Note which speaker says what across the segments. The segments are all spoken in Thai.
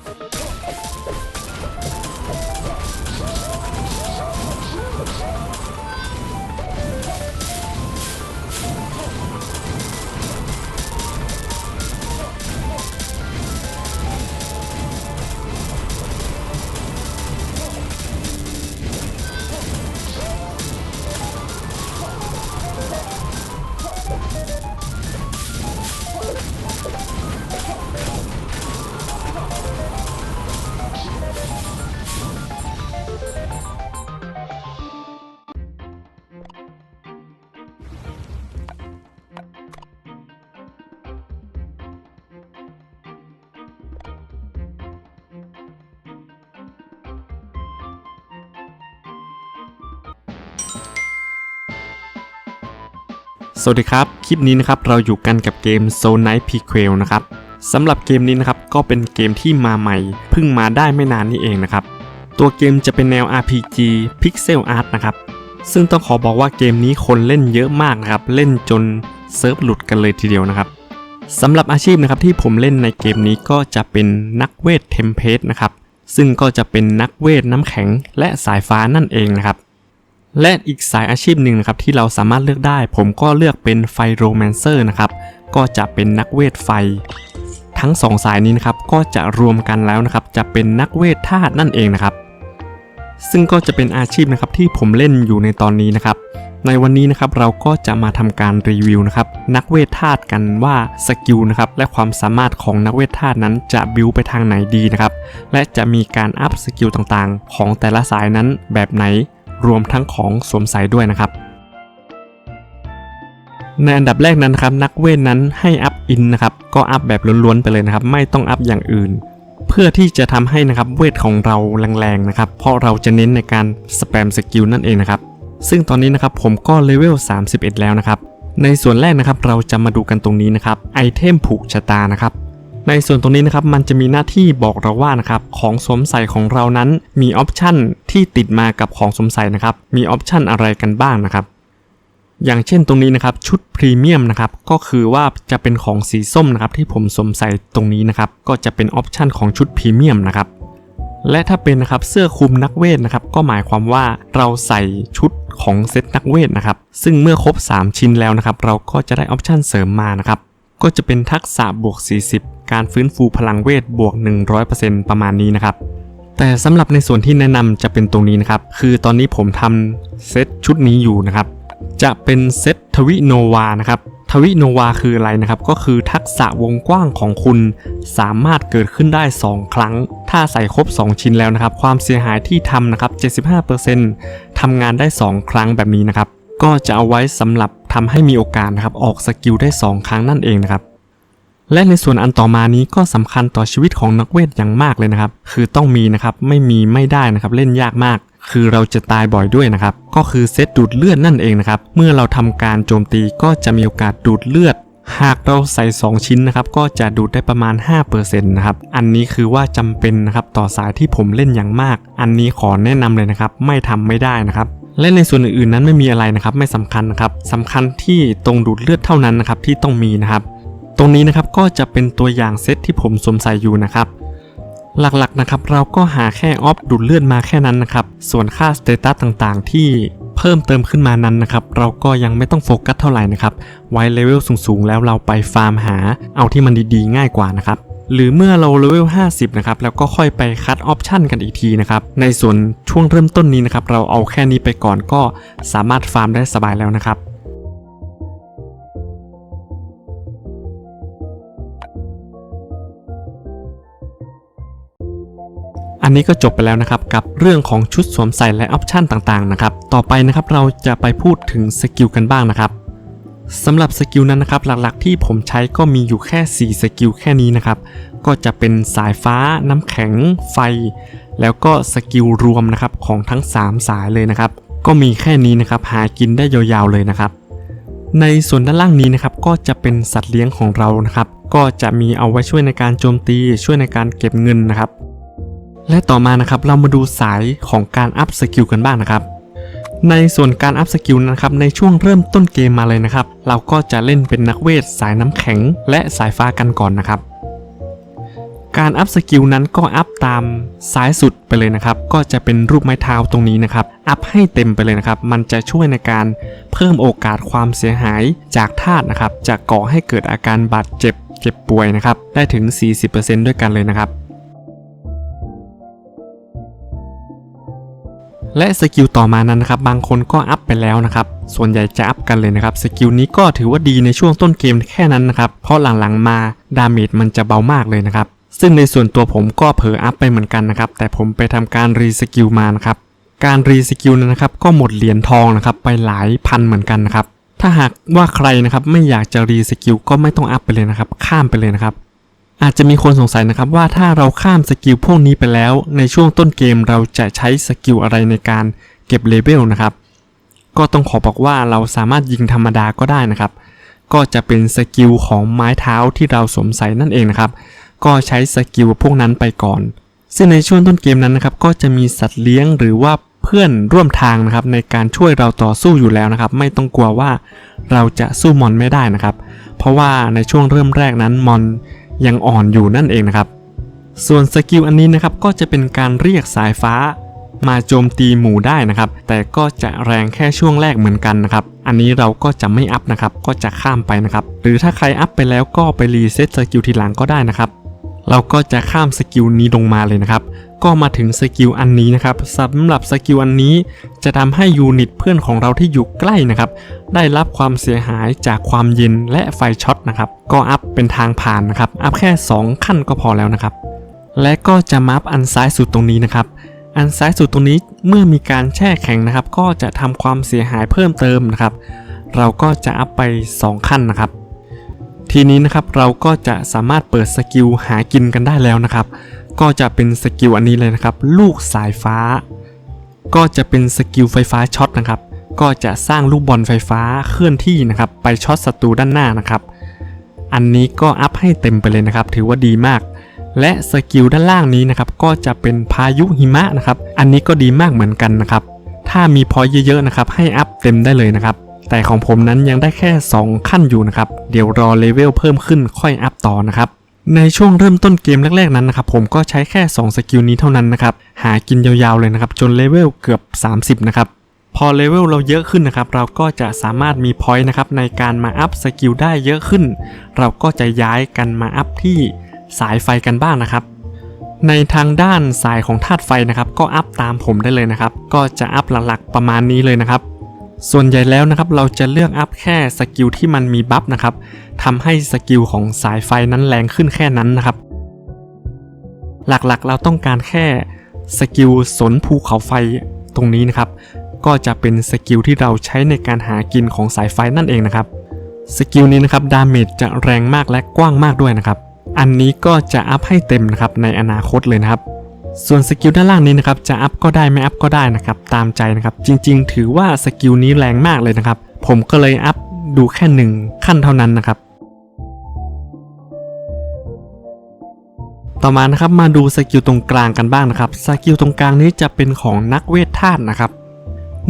Speaker 1: Thank you. สวัสดีครับ คลิปนี้นะครับเราอยู่กันกับเกม s o Night Prequel นะครับสำหรับเกมนี้นะครับก็เป็นเกมที่มาใหม่เพิ่งมาได้ไม่นานนี้เองนะครับ ตัวเกมจะเป็นแนว RPG Pixel Art นะครับ ซึ่งต้องขอบอกว่าเกมนี้คนเล่นเยอะมากนะครับ เล่นจนเซิร์ฟหลุดกันเลยทีเดียวนะครับสำหรับอาชีพนะครับที่ผมเล่นในเกมนี้ก็จะเป็นนักเวทเทมเพสนะครับ ซึ่งก็จะเป็นนักเวทน้ำแข็งและสายฟ้านั่นเองนะครับ และอีกสายอาชีพหนึ่งนะครับที่เราสามารถเลือกได้ ผมก็เลือกเป็นไฟโรแมนเซอร์นะครับก็จะเป็นนักเวทไฟ ทั้งสองสายนี้นะครับก็จะรวมกันแล้วนะครับจะเป็นนักเวทธาตุนั่นเองนะครับ ซึ่งก็จะเป็นอาชีพนะครับที่ผมเล่นอยู่ในตอนนี้นะครับ ในวันนี้นะครับเราก็จะมาทำการรีวิวนะครับนักเวทธาตุกันว่าสกิลนะครับและความสามารถของนักเวทธาตุนั้นจะบิวไปทางไหนดีนะครับและจะมีการอัพสกิลต่างๆ ของแต่ละสายนั้นแบบไหน รวมทั้งของสวมใส่ด้วยนะครับ ในอันดับแรกนั้นนะครับนักเวทนั้นให้อัพอินนะครับก็อัพแบบล้วนๆไปเลยนะครับ ไม่ต้องอัพอย่างอื่น เพื่อที่จะทำให้นะครับเวทของเราแรงๆนะครับ เพราะเราจะเน้นในการสแปมสกิลนั่นเองนะครับซึ่งตอนนี้นะครับผมก็เลเวล 31 แล้วนะครับ ในส่วนแรกนะครับเราจะมาดูกันตรงนี้นะครับไอเทมผูกชะตานะครับ ในส่วนตรงนี้นะครับมันจะมีหน้าที่บอกเราว่านะครับของสวมใส่ของเรานั้นมีออปชันที่ติดมากับของสวมใส่นะครับมีออปชันอะไรกันบ้างนะครับอย่างเช่นตรงนี้นะครับชุดพรีเมียมนะครับก็คือว่าจะเป็นของสีส้มนะครับที่ผมสวมใส่ตรงนี้นะครับก็จะเป็นออปชันของชุดพรีเมียมนะครับและถ้าเป็นนะครับเสื้อคลุมนักเวทนะครับก็หมายความว่าเราใส่ชุดของเซตนักเวทนะครับซึ่งเมื่อครบ 3 ชิ้นแล้วนะครับเราก็จะได้ออปชันเสริมมานะครับก็จะเป็นทักษะบวก 40 การฟื้นฟูพลังเวทบวก 100%ประมาณนี้นะครับ แต่สำหรับในส่วนที่แนะนำจะเป็นตรงนี้นะครับ คือตอนนี้ผมทำเซตชุดนี้อยู่นะครับ จะเป็นเซตทวิโนวานะครับทวิโนวาคืออะไรนะครับ ก็คือทักษะวงกว้างของคุณสามารถเกิดขึ้นได้ 2 ครั้ง ถ้าใส่ครบ 2 ชิ้นแล้วนะครับ ความเสียหายที่ทำนะครับ 75%ทำงานได้ 2 ครั้งแบบนี้นะครับ ก็จะเอาไว้สำหรับทำให้มีโอกาสนะครับ ออกสกิลได้ 2 ครั้งนั่นเองนะครับ และในส่วนอันต่อมานี้ก็สำคัญต่อชีวิตของนักเวทอย่างมากเลยนะครับ คือต้องมีนะครับไม่มีไม่ได้นะครับเล่นยากมาก คือเราจะตายบ่อยด้วยนะครับ ก็คือเซตดูดเลือดนั่นเองนะครับ เมื่อเราทำการโจมตีก็จะมีโอกาสดูดเลือด หากเราใส่ 2 ชิ้นนะครับ ก็จะดูดได้ประมาณ 5%นะครับ อันนี้คือว่าจำเป็นนะครับต่อสายที่ผมเล่นอย่างมาก อันนี้ขอแนะนำเลยนะครับ ไม่ทำไม่ได้นะครับและในส่วนอื่นๆนั้นไม่มีอะไรนะครับไม่สำคัญนะครับสำคัญที่ตรงดูดเลือดเท่านั้นนะครับที่ต้องมีนะครับ ตรงนี้นะครับก็จะเป็นตัวอย่างเซตที่ผมสวมใส่อยู่นะครับ หลักๆนะครับเราก็หาแค่ออฟดูดเลือดมาแค่นั้นนะครับ ส่วนค่าสเตตัสต่างๆ ที่เพิ่มเติมขึ้นมานั้นนะครับ เราก็ยังไม่ต้องโฟกัสเท่าไหร่นะครับ ไว้เลเวลสูงๆ แล้วเราไปฟาร์มหาเอาที่มันดีๆ ง่ายกว่านะครับหรือเมื่อเราเลเวล 50 นะครับ แล้วก็ค่อยไปคัดออปชันกันอีกทีนะครับ ในส่วนช่วงเริ่มต้นนี้นะครับ เราเอาแค่นี้ไปก่อนก็สามารถฟาร์มได้สบายแล้วนะครับ อันนี้ก็จบไปแล้วนะครับกับเรื่องของชุดสวมใส่และออปชันต่างๆนะครับต่อไปนะครับเราจะไปพูดถึงสกิลกันบ้างนะครับสำหรับสกิลนั้นนะครับหลักๆที่ผมใช้ก็มีอยู่แค่ 4 สกิลแค่นี้นะครับก็จะเป็นสายฟ้าน้ำแข็งไฟ แล้วก็สกิลรวมนะครับของทั้ง 3 สายเลยนะครับก็มีแค่นี้นะครับหากินได้ยาวๆเลยนะครับ ในส่วนด้านล่างนี้นะครับก็จะเป็นสัตว์เลี้ยงของเรานะครับก็จะมีเอาไว้ช่วยในการโจมตีช่วยในการเก็บเงินนะครับ และต่อมานะครับเรามาดูสายของการอัพสกิลกันบ้างนะครับ ในส่วนการอัพสกิลนะครับในช่วงเริ่มต้นเกมมาเลยนะครับ เราก็จะเล่นเป็นนักเวทสายน้ำแข็ง และสายฟ้ากันก่อนนะครับ การอัพสกิลนั้นก็อัพตามซ้ายสุดไปเลยนะครับ ก็จะเป็นรูปไม้เท้าตรงนี้นะครับ อัพให้เต็มไปเลยนะครับ มันจะช่วยในการเพิ่มโอกาสความเสียหายจากธาตุนะครับ จะก่อให้เกิดอาการบาดเจ็บเจ็บป่วยนะครับ ได้ถึง 40%ด้วยกันเลยนะครับ และสกิลต่อมานั้นนะครับบางคนก็อัพไปแล้วนะครับส่วนใหญ่จะอัพกันเลยนะครับสกิลนี้ก็ถือว่าดีในช่วงต้นเกมแค่นั้นนะครับเพราะหลังๆมาดาเมจมันจะเบามากเลยนะครับซึ่งในส่วนตัวผมก็เผลออัพไปเหมือนกันนะครับแต่ผมไปทำการรีสกิลมานะครับการรีสกิลนั้นนะครับก็หมดเหรียญทองนะครับไปหลายพันเหมือนกันนะครับถ้าหากว่าใครนะครับไม่อยากจะรีสกิลก็ไม่ต้องอัพไปเลยนะครับข้ามไปเลยนะครับ อาจจะมีคนสงสัยนะครับว่าถ้าเราข้ามสกิลพวกนี้ไปแล้ว ในช่วงต้นเกมเราจะใช้สกิลอะไรในการเก็บเลเวลนะครับ ก็ต้องขอบอกว่าเราสามารถยิงธรรมดาก็ได้นะครับ ก็จะเป็นสกิลของไม้เท้าที่เราสวมใส่นั่นเองนะครับ ก็ใช้สกิลพวกนั้นไปก่อน ซึ่งในช่วงต้นเกมนั้นนะครับ ก็จะมีสัตว์เลี้ยงหรือว่าเพื่อนร่วมทางนะครับ ในการช่วยเราต่อสู้อยู่แล้วนะครับ ไม่ต้องกลัวว่าเราจะสู้มอนไม่ได้นะครับ เพราะว่าในช่วงเริ่มแรกนั้นมอน ยังอ่อนอยู่นั่นเองนะครับ ส่วนสกิลอันนี้นะครับก็จะเป็นการเรียกสายฟ้า มาโจมตีหมู่ได้นะครับ แต่ก็จะแรงแค่ช่วงแรกเหมือนกันนะครับ อันนี้เราก็จะไม่อัพนะครับ ก็จะข้ามไปนะครับ หรือถ้าใครอัพไปแล้วก็ไปรีเซ็ตสกิลทีหลังก็ได้นะครับ เราก็จะข้ามสกิลนี้ลงมาเลยนะครับ ก็มาถึงสกิลอันนี้นะครับสำหรับสกิลอันนี้จะทำให้ยูนิตเพื่อนของเราที่อยู่ใกล้นะครับได้รับความเสียหายจากความเย็นและไฟช็อตนะครับก็อัพเป็นทางผ่านนะครับอัพแค่ 2 ขั้นก็พอแล้วนะครับ และก็จะมาอัพอันซ้ายสุดตรงนี้นะครับอันซ้ายสุดตรงนี้เมื่อมีการแช่แข็งนะครับ ก็จะทำความเสียหายเพิ่มเติมนะครับ เราก็จะอัพไป 2 ขั้นนะครับ ทีนี้นะครับเราก็จะสามารถเปิดสกิลหากินกันได้แล้วนะครับ ก็จะเป็นสกิลอันนี้เลยนะครับ ลูกสายฟ้า ก็จะเป็นสกิลไฟฟ้าช็อตนะครับ ก็จะสร้างลูกบอลไฟฟ้าเคลื่อนที่นะครับ ไปช็อตศัตรูด้านหน้านะครับ อันนี้ก็อัพให้เต็มไปเลยนะครับ ถือว่าดีมาก และสกิลด้านล่างนี้นะครับ ก็จะเป็นพายุหิมะนะครับ อันนี้ก็ดีมากเหมือนกันนะครับ ถ้ามีพอยเยอะๆนะครับ ให้อัพเต็มได้เลยนะครับ แต่ของผมนั้นยังได้แค่ 2 ขั้นอยู่นะครับ เดี๋ยวรอเลเวลเพิ่มขึ้นค่อยอัพต่อนะครับ ในช่วงเริ่มต้นเกมแรกๆนั้นนะครับผมก็ใช้แค่ 2 สกิลนี้เท่านั้นนะครับหากินยาวๆเลยนะครับจนเลเวลเกือบ 30 นะครับพอเลเวลเราเยอะขึ้นนะครับเราก็จะสามารถมีพอยต์นะครับในการมาอัพสกิลได้เยอะขึ้น เราก็จะย้ายกันมาอัพที่สายไฟกันบ้างนะครับ ในทางด้านสายของธาตุไฟนะครับ ก็อัพตามผมได้เลยนะครับ ก็จะอัพหลักๆประมาณนี้เลยนะครับ ส่วนใหญ่แล้วนะครับเราจะเลือกอัพแค่สกิลที่มันมีบัฟนะครับทำให้สกิลของสายไฟนั้นแรงขึ้นแค่นั้นนะครับ หลักๆเราต้องการแค่สกิลสนภูเขาไฟตรงนี้นะครับ ก็จะเป็นสกิลที่เราใช้ในการหากินของสายไฟนั่นเองนะครับสกิลนี้นะครับดาเมจจะแรงมากและกว้างมากด้วยนะครับ อันนี้ก็จะอัพให้เต็มนะครับในอนาคตเลยนะครับ ส่วนสกิลด้านล่างนี้นะครับจะอัพก็ได้ไม่อัพก็ได้นะครับตามใจนะครับจริงๆ ถือว่าสกิลนี้แรงมากเลยนะครับ ผมก็เลยอัพดูแค่หนึ่งขั้นเท่านั้นนะครับต่อมานะครับมาดูสกิลตรงกลางกันบ้างนะครับสกิลตรงกลางนี้จะเป็นของนักเวทธาตุนะครับ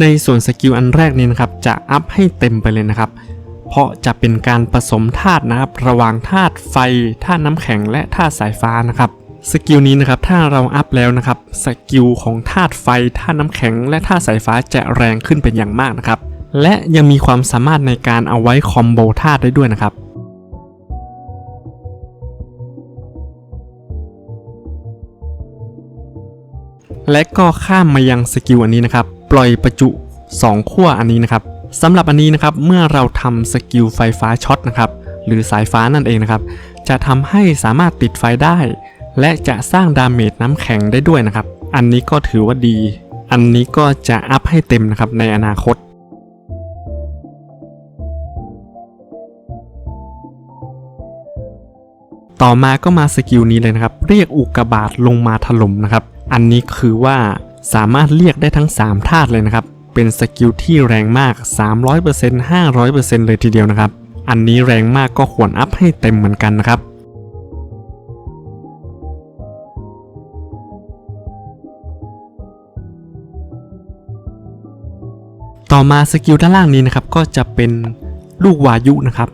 Speaker 1: ในส่วนสกิลอันแรกนี้นะครับจะอัพให้เต็มไปเลยนะครับ เพราะจะเป็นการผสมธาตุนะครับ ระหว่างธาตุไฟธาตุน้ำแข็งและธาตุสายฟ้านะครับ สกิลนี้นะครับถ้าเราอัพแล้วนะครับสกิลของธาตุไฟธาตุน้ำแข็ง และธาตุสายฟ้าจะแรงขึ้นเป็นอย่างมากนะครับ และยังมีความสามารถในการเอาไว้คอมโบธาตุได้ด้วยนะครับและก็ข้ามมายังสกิลอันนี้นะครับ ปล่อยประจุ 2 ขั้วอันนี้นะครับสำหรับอันนี้นะครับเมื่อเราทำสกิลไฟฟ้าช็อตนะครับหรือสายฟ้านั่นเองนะครับ จะทำให้สามารถติดไฟได้ และจะสร้างดาเมจน้ำแข็งได้ด้วยนะครับ อันนี้ก็ถือว่าดี อันนี้ก็จะอัพให้เต็มนะครับในอนาคตต่อมาก็มาสกิลนี้เลยนะครับ เรียกอุกกาบาตลงมาถล่มนะครับ อันนี้คือว่าสามารถเรียกได้ทั้ง 3 ธาตุเลยนะครับ เป็นสกิลที่แรงมาก 300% 500%เลยทีเดียวนะครับ อันนี้แรงมากก็ควรอัพให้เต็มเหมือนกันนะครับ ต่อมาสกิลด้านล่างนี้นะครับก็จะเป็นลูกวายุนะครับ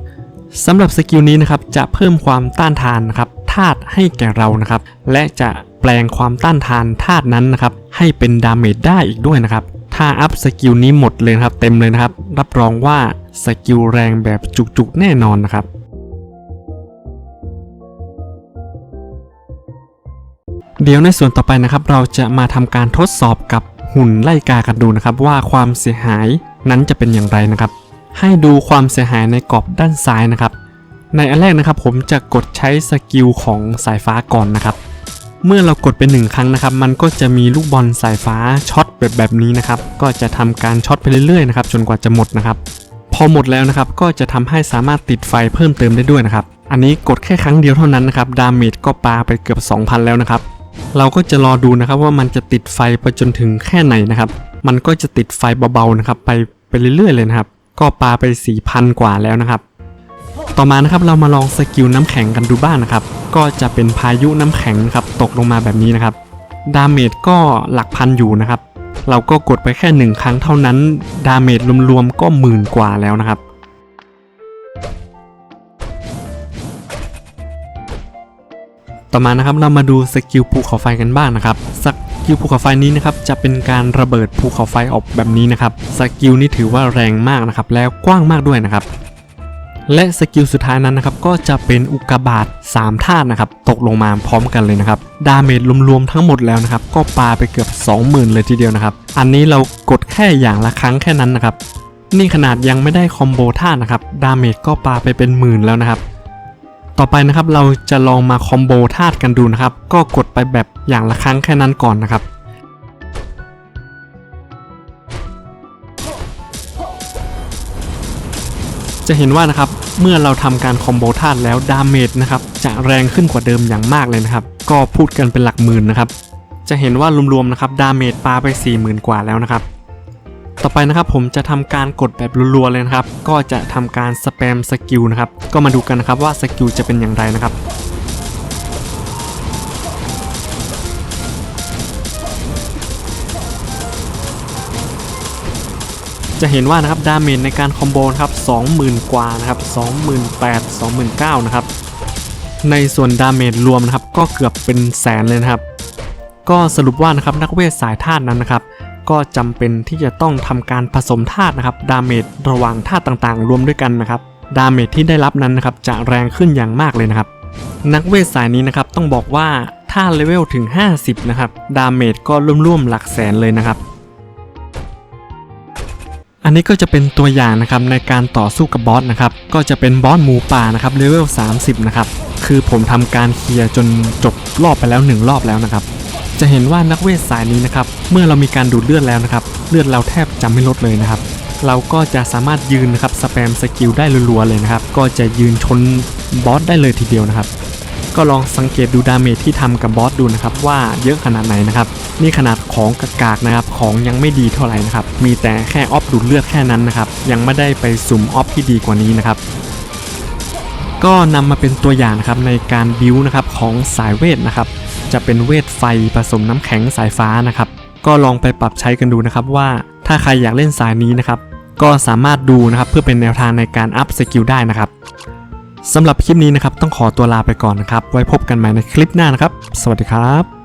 Speaker 1: สำหรับสกิลนี้นะครับจะเพิ่มความต้านทานนะครับธาตุให้แก่เรานะครับ และจะแปลงความต้านทานธาตุนั้นนะครับ ให้เป็นดาเมจได้อีกด้วยนะครับ ถ้าอัพสกิลนี้หมดเลยครับ เต็มเลยนะครับ รับรองว่าสกิลแรงแบบจุกๆแน่นอนนะครับ เดี๋ยวในส่วนต่อไปนะครับ เราจะมาทำการทดสอบกับ หุ่นไล่กากันดูนะครับว่าความเสียหายนั้นจะเป็นอย่างไรนะครับ ให้ดูความเสียหายในกรอบด้านซ้ายนะครับ ในอันแรกนะครับผมจะกดใช้สกิลของสายฟ้าก่อนนะครับ เมื่อเรากดไปหนึ่งครั้งนะครับ มันก็จะมีลูกบอลสายฟ้าช็อตแบบแบบนี้นะครับ ก็จะทำการช็อตไปเรื่อยๆนะครับจนกว่าจะหมดนะครับ พอหมดแล้วนะครับก็จะทำให้สามารถติดไฟเพิ่มเติมได้ด้วยนะครับ อันนี้กดแค่ครั้งเดียวเท่านั้นนะครับดาเมจก็ปาไปเกือบ 2,000 แล้วนะครับ เราก็จะรอดูนะครับว่ามันจะติดไฟไปจนถึงแค่ไหนนะครับ มันก็จะติดไฟเบาๆนะครับ ไปไปเรื่อยๆเลยนะครับ ก็ปาไป 4,000 กว่าแล้วนะครับ ต่อมานะครับเรามาลองสกิลน้ำแข็งกันดูบ้างนะครับ ก็จะเป็นพายุน้ำแข็งครับตกลงมาแบบนี้นะครับ ดาเมจก็หลักพันอยู่นะครับ เราก็กดไปแค่หนึ่งครั้งเท่านั้น ดาเมจรวมๆก็หมื่นกว่าแล้วนะครับ ต่อมานะครับเรามาดูสกิลภูเขาไฟกันบ้างนะครับสกิลภูเขาไฟนี้นะครับจะเป็นการระเบิดภูเขาไฟออกแบบนี้นะครับสกิลนี้ถือว่าแรงมากนะครับแล้วกว้างมากด้วยนะครับและสกิลสุดท้ายนั้นนะครับก็จะเป็นอุกกาบาต3ธาตุนะครับตกลงมาพร้อมกันเลยนะครับดาเมจรวมๆทั้งหมดแล้วนะครับก็ปาไปเกือบ 20,000 เลยทีเดียวนะครับอันนี้เรากดแค่อย่างละครั้งแค่นั้นนะครับนี่ขนาดยังไม่ได้คอมโบธาตุนะครับดาเมจก็ปาไปเป็นหมื่นแล้วนะครับ ต่อไปนะครับเราจะลองมาคอมโบธาตุกันดูนะครับ ก็กดไปแบบอย่างละครั้งแค่นั้นก่อนนะครับจะเห็นว่านะครับเมื่อเราทำการคอมโบธาตุแล้วดาเมจนะครับจะแรงขึ้นกว่าเดิมอย่างมากเลยนะครับ ก็พูดกันเป็นหลักหมื่นนะครับ จะเห็นว่ารวมๆนะครับดาเมจปาไป 40,000 กว่าแล้วนะครับ ต่อไปนะครับผมจะทำการกดแบบรัวๆเลยนะครับ ก็จะทำการสแปมสกิลนะครับ ก็มาดูกันนะครับว่าสกิลจะเป็นอย่างไรนะครับจะเห็นว่านะครับดาเมจในการคอมโบนะครับ20,000 กว่านะครับ28,000 29,000นะครับ ในส่วนดาเมจรวมนะครับก็เกือบเป็นแสนเลยนะครับ ก็สรุปว่านะครับนักเวทสายธาตุนั้นนะครับ ก็จำเป็นที่จะต้องทำการผสมธาตุนะครับดาเมจระหว่างธาตุต่างๆ รวมด้วยกันนะครับดาเมจที่ได้รับนั้นนะครับจะแรงขึ้นอย่างมากเลยนะครับ นักเวทสายนี้นะครับต้องบอกว่าถ้าเลเวลถึง 50 นะครับ ดาเมจก็ร่วมๆหลักแสนเลยนะครับ อันนี้ก็จะเป็นตัวอย่างนะครับในการต่อสู้กับบอสนะครับ ก็จะเป็นบอสหมูป่านะครับเลเวล 30 นะครับ คือผมทำการเคลียร์จนจบรอบไปแล้ว 1 รอบแล้วนะครับ จะเห็นว่านักเวทสายนี้นะครับ เมื่อเรามีการดูดเลือดแล้วนะครับ เลือดเราแทบจะไม่ลดเลยนะครับ เราก็จะสามารถยืนนะครับสแปมสกิลได้รัวๆเลยนะครับ ก็จะยืนชนบอสได้เลยทีเดียวนะครับ ก็ลองสังเกตดูดาเมจที่ทำกับบอสดูนะครับ ว่าเยอะขนาดไหนนะครับ นี่ขนาดของกากๆนะครับ ของยังไม่ดีเท่าไหร่นะครับ มีแต่แค่ออฟดูดเลือดแค่นั้นนะครับ ยังไม่ได้ไปสุ่มออฟที่ดีกว่านี้นะครับก็นำมาเป็นตัวอย่างนะครับในการบิวนะครับของสายเวทนะครับ จะเป็นเวทไฟผสมน้ำแข็งสายฟ้านะครับ ก็ลองไปปรับใช้กันดูนะครับว่าถ้าใครอยากเล่นสายนี้นะครับ ก็สามารถดูนะครับเพื่อเป็นแนวทางในการอัพสกิลได้นะครับสำหรับคลิปนี้นะครับต้องขอตัวลาไปก่อนนะครับ ไว้พบกันใหม่ในคลิปหน้านะครับ สวัสดีครับ